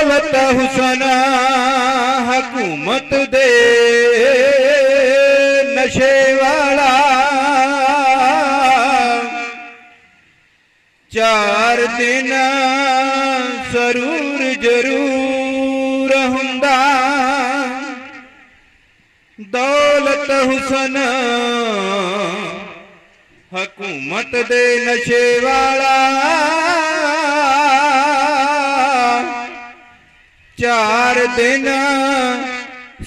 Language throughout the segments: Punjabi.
ਦੌਲਤ ਹੁਸਨ ਹਕੂਮਤ ਦੇ ਨਸ਼ੇ ਵਾਲਾ ਚਾਰ ਦਿਨ ਸਰੂਰ ਜ਼ਰੂਰ ਹੁੰਦਾ। ਦੌਲਤ ਹੁਸਨ ਹਕੂਮਤ ਦੇ ਨਸ਼ੇ ਵਾਲਾ ਚਾਰ ਦਿਨ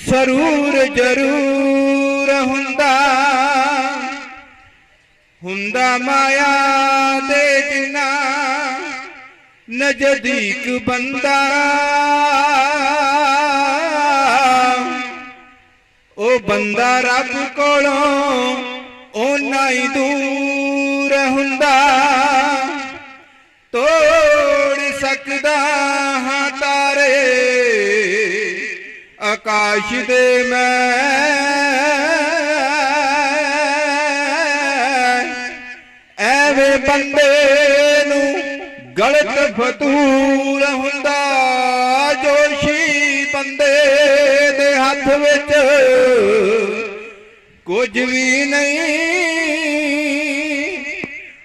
ਸਰੂਰ ਜ਼ਰੂਰ ਹੁੰਦਾ। ਹੁੰਦਾ ਮਾਇਆ ਦੇ ਜਿਨਾ ਨਜ਼ਦੀਕ ਬੰਦਾ। ਉਹ ਬੰਦਾ ਰੱਬ ਕੋਲੋਂ ਓਨਾ ਹੀ ਦੂਰ ਆਕਾਸ਼ ਦੇ ਮੈਂ ਐਵੇਂ ਬੰਦੇ ਨੂੰ ਗਲਤ ਫਤੂਰ ਹੁੰਦਾ ਜੋਸ਼ੀ ਬੰਦੇ ਦੇ ਹੱਥ ਵਿੱਚ ਕੁਝ ਵੀ ਨਹੀਂ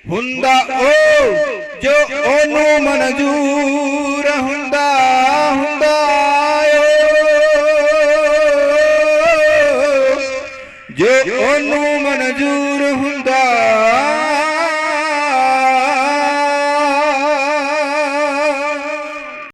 ਹੁੰਦਾ ਉਹ ਜੋ ਉਹਨੂੰ ਮਨਜ਼ੂਰ ये ओनुम नजूर हुंद